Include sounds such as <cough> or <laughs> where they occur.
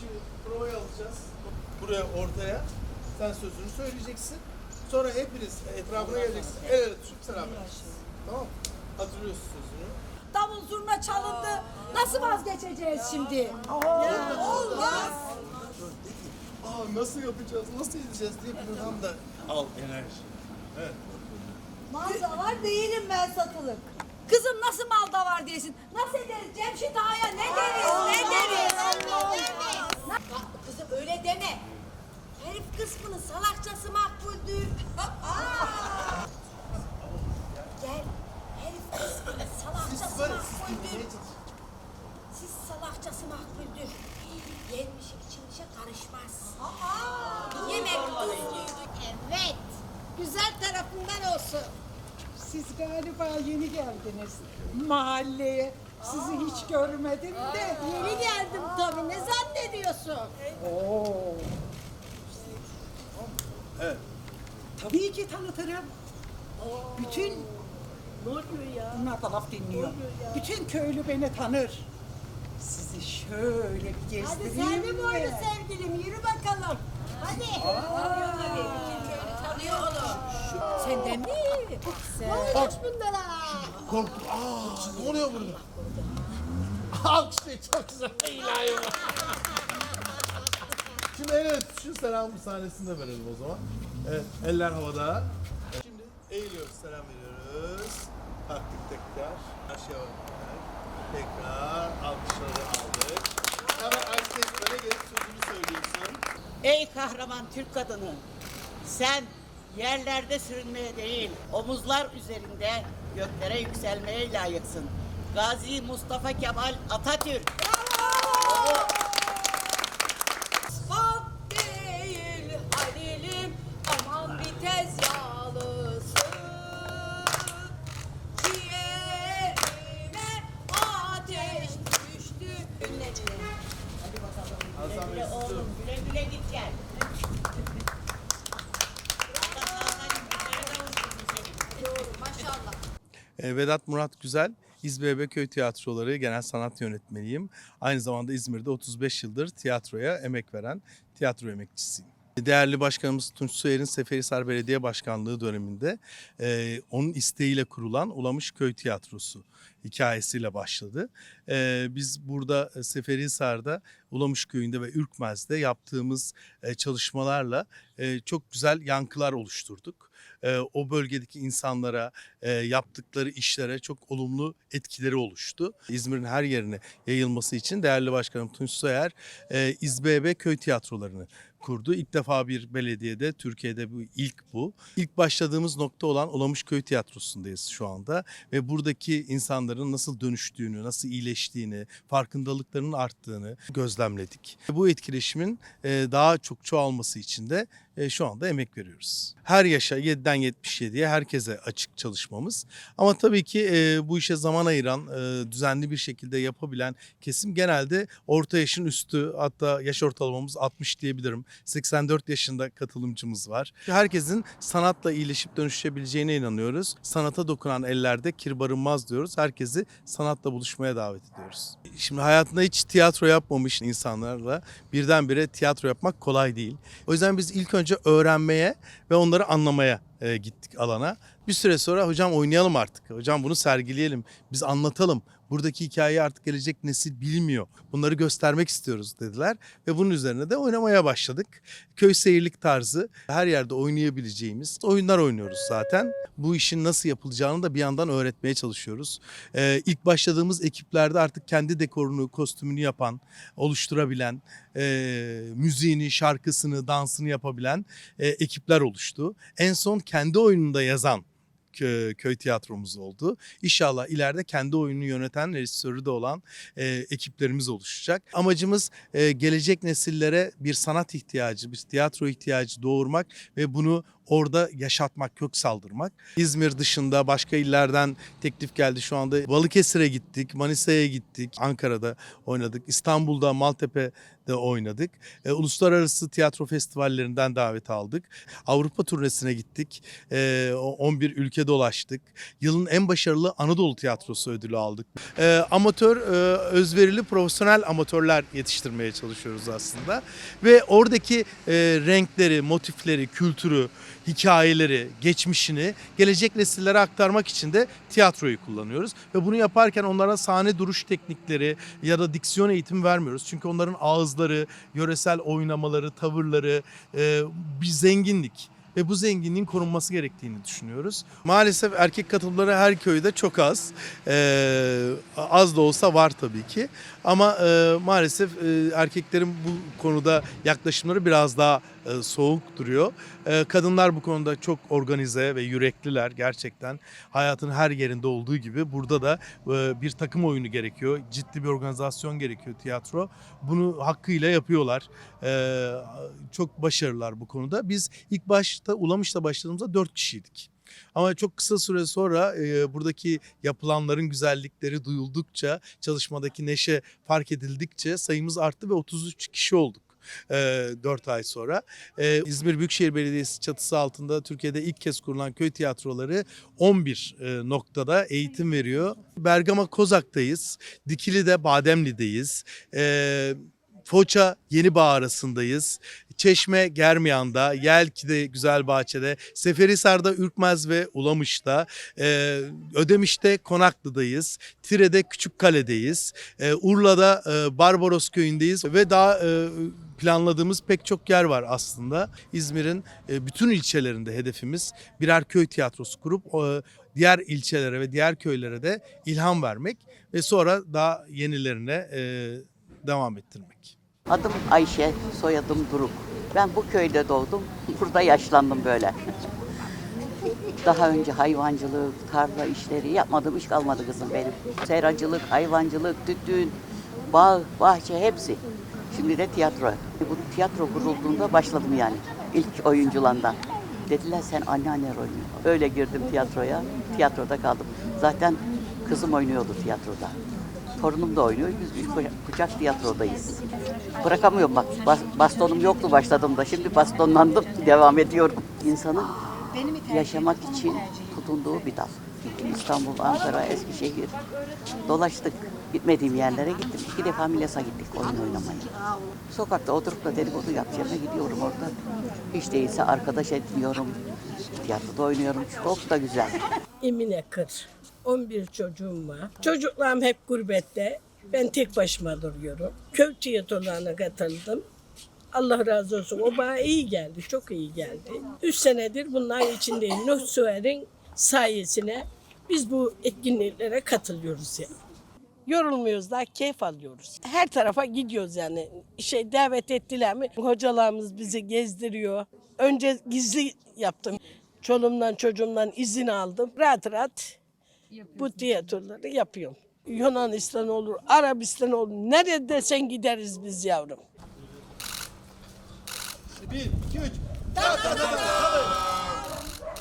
Şimdi provayı alacağız. Buraya ortaya. Sen sözünü söyleyeceksin. Sonra hepiniz etrafına geleceksiniz. El ele tutuşup selam vereceksiniz. Tamam mı? Hatırlıyorsun sözünü. Davul zurna çalındı. Nasıl vazgeçeceğiz şimdi? Olmaz. Aa nasıl yapacağız, nasıl edeceğiz diye bir adam da al enerji. Mal da var değilim ben satılık. Kızım nasıl mal da var diyesin. Nasıl ederiz Cemşit Ağa'ya ne deriz ne deriz. Bak Kızım Yemek. Evet. Güzel tarafından olsun. Siz galiba yeni geldiniz mahalleye. Sizi hiç görmedim de. Yeni geldim tabii. Ne zannediyorsun? Oo. Evet. Tabii ki tanıtırım. Bütün Ne oluyor ya? bunlar da laf dinliyor. Bütün köylü beni tanır. Sizi şöyle bir gezdireyim Hadi sen de mi? boylu sevgilim. Yürü bakalım. Hadi. Tanıyor onu. Senden mi? Korkunç bunlara. Korktum. Aa, ne oluyor burada? Alkışlayın çok güzel. İlahi var. Şimdi ele tutuşun selam sahnesinde verelim o zaman. Evet, eller havada. Şimdi eğiliyoruz, selam veriyoruz. Taktık tekrar. Aşağı bakar. Tekrar alkışları aldık. Hemen öne gelip sözünü söylüyorsun. Ey kahraman Türk kadını! Sen yerlerde sürünmeye değil, omuzlar üzerinde göklere yükselmeye layıksın. Gazi Mustafa Kemal Atatürk. Bak Vedat Murat Güzel, İzbebe Köy Tiyatroları Genel Sanat Yönetmeniyim. Aynı zamanda İzmir'de 35 yıldır tiyatroya emek veren tiyatro emekçisiyim. Değerli Başkanımız Tunç Soyer'in Seferihisar Belediye Başkanlığı döneminde e, onun isteğiyle kurulan Ulamış Köy Tiyatrosu hikayesiyle başladı. E, biz burada Seferihisar'da Ulamış Köyü'nde ve Ürkmez'de yaptığımız e, çalışmalarla e, çok güzel yankılar oluşturduk. E, o bölgedeki insanlara, e, yaptıkları işlere çok olumlu etkileri oluştu. İzmir'in her yerine yayılması için değerli başkanım Tunç Soyer e, İzbebe köy tiyatrolarını kurdu. İlk defa bir belediyede Türkiye'de bu ilk bu. İlk başladığımız nokta olan Olamış Köy Tiyatrosu'ndayız şu anda ve buradaki insanların nasıl dönüştüğünü, nasıl iyileştiğini, farkındalıklarının arttığını gözlemledik. Bu etkileşimin e, daha çok çoğalması için de e, şu anda emek veriyoruz. Her yaşa 7'den 77'ye herkese açık çalışmamız. Ama tabii ki e, bu işe zaman ayıran, düzenli bir şekilde yapabilen kesim genelde orta yaşın üstü hatta yaş ortalamamız 60 diyebilirim. 84 yaşında katılımcımız var. Herkesin sanatla iyileşip dönüşebileceğine inanıyoruz. Sanata dokunan ellerde kir barınmaz diyoruz. Herkesi sanatla buluşmaya davet ediyoruz. Şimdi hayatında hiç tiyatro yapmamış insanlarla birdenbire tiyatro yapmak kolay değil. O yüzden biz ilk önce öğrenmeye ve onları anlamaya e, gittik alana. Bir süre sonra hocam oynayalım artık. Hocam bunu sergileyelim. Biz anlatalım. Buradaki hikayeyi artık gelecek nesil bilmiyor. Bunları göstermek istiyoruz dediler ve bunun üzerine de oynamaya başladık. Köy seyirlik tarzı her yerde oynayabileceğimiz oyunlar oynuyoruz zaten. Bu işin nasıl yapılacağını da bir yandan öğretmeye çalışıyoruz. Ee, ilk başladığımız ekiplerde artık kendi dekorunu, kostümünü yapan, oluşturabilen, e, müziğini, şarkısını, dansını yapabilen e, ekipler oluştu. En son kendi oyununda yazan kö- köy tiyatromuz oldu. İnşallah ileride kendi oyununu yöneten rejisörü de olan e, ekiplerimiz oluşacak. Amacımız e, gelecek nesillere bir sanat ihtiyacı, bir tiyatro ihtiyacı doğurmak ve bunu orada yaşatmak, kök saldırmak. İzmir dışında başka illerden teklif geldi şu anda. Balıkesir'e gittik, Manisa'ya gittik, Ankara'da oynadık, İstanbul'da, Maltepe'de oynadık. E, uluslararası tiyatro festivallerinden davet aldık. Avrupa turnesine gittik. E, o 11 ülke dolaştık. Yılın en başarılı Anadolu Tiyatrosu ödülü aldık. E, amatör, e, özverili, profesyonel amatörler yetiştirmeye çalışıyoruz aslında. Ve oradaki e, renkleri, motifleri, kültürü, hikayeleri, geçmişini gelecek nesillere aktarmak için de tiyatroyu kullanıyoruz. Ve bunu yaparken onlara sahne duruş teknikleri ya da diksiyon eğitimi vermiyoruz. Çünkü onların ağızları, yöresel oynamaları, tavırları bir zenginlik ve bu zenginliğin korunması gerektiğini düşünüyoruz. Maalesef erkek katılımları her köyde çok az. Ee, az da olsa var tabii ki. Ama e, maalesef e, erkeklerin bu konuda yaklaşımları biraz daha e, soğuk duruyor. E, kadınlar bu konuda çok organize ve yürekliler gerçekten. Hayatın her yerinde olduğu gibi burada da e, bir takım oyunu gerekiyor. Ciddi bir organizasyon gerekiyor tiyatro. Bunu hakkıyla yapıyorlar. E, çok başarılılar bu konuda. Biz ilk başta Ulamış'ta başladığımızda 4 kişiydik. Ama çok kısa süre sonra e, buradaki yapılanların güzellikleri duyuldukça, çalışmadaki neşe fark edildikçe sayımız arttı ve 33 kişi olduk. 4 ay sonra. E, İzmir Büyükşehir Belediyesi çatısı altında Türkiye'de ilk kez kurulan köy tiyatroları 11 e, noktada eğitim veriyor. Bergama Kozak'tayız, Dikili'de Bademli'deyiz. E, Foça Yenibağ arasındayız. Çeşme Germiyan'da, Yelki'de Güzelbahçe'de, Seferihisar'da Ürkmez ve Ulamış'ta, e, Ödemiş'te Konaklı'dayız, Tire'de Küçükkale'deyiz, e, Urla'da e, Barbaros Köyü'ndeyiz ve daha e, planladığımız pek çok yer var aslında. İzmir'in e, bütün ilçelerinde hedefimiz birer köy tiyatrosu kurup e, diğer ilçelere ve diğer köylere de ilham vermek ve sonra daha yenilerine e, devam ettirmek. Adım Ayşe, soyadım Duruk. Ben bu köyde doğdum, burada yaşlandım böyle. Daha önce hayvancılık, tarla işleri yapmadığım iş kalmadı kızım benim. Seracılık, hayvancılık, tütün, bağ, bahçe hepsi. Şimdi de tiyatro. Bu tiyatro kurulduğunda başladım yani ilk oyunculandan. Dediler sen anneanne rolünü. Öyle girdim tiyatroya, tiyatroda kaldım. Zaten kızım oynuyordu tiyatroda. Torunum da oynuyor. Biz üç kucak- tiyatrodayız. Bırakamıyorum bak. bas- bastonum yoktu başladığımda. Şimdi bastonlandım. <laughs> Devam ediyorum. İnsanın yaşamak için tutunduğu bir dal. İstanbul, Ankara, Eskişehir. Dolaştık. Gitmediğim yerlere gittim. İki defa Milas'a gittik oyun oynamaya. Sokakta oturup da dedikodu yapacağıma gidiyorum orada. Hiç değilse arkadaş etmiyorum. Tiyatroda oynuyorum. Çok da güzel. Emine Kır. 11 çocuğum var. Çocuklarım hep gurbette. Ben tek başıma duruyorum. Köy tiyatrolarına katıldım. Allah razı olsun. O bana iyi geldi. Çok iyi geldi. Üç senedir bunların içindeyim. Nuh Süer'in sayesine biz bu etkinliklere katılıyoruz yani. Yorulmuyoruz da keyif alıyoruz. Her tarafa gidiyoruz yani. Şey davet ettiler mi? Hocalarımız bizi gezdiriyor. Önce gizli yaptım. Çoluğumdan çocuğumdan izin aldım. Rahat rahat bu tiyatroları yapıyorum. Yunanistan olur, Arabistan olur. Nerede desen gideriz biz yavrum. Bir, iki, üç.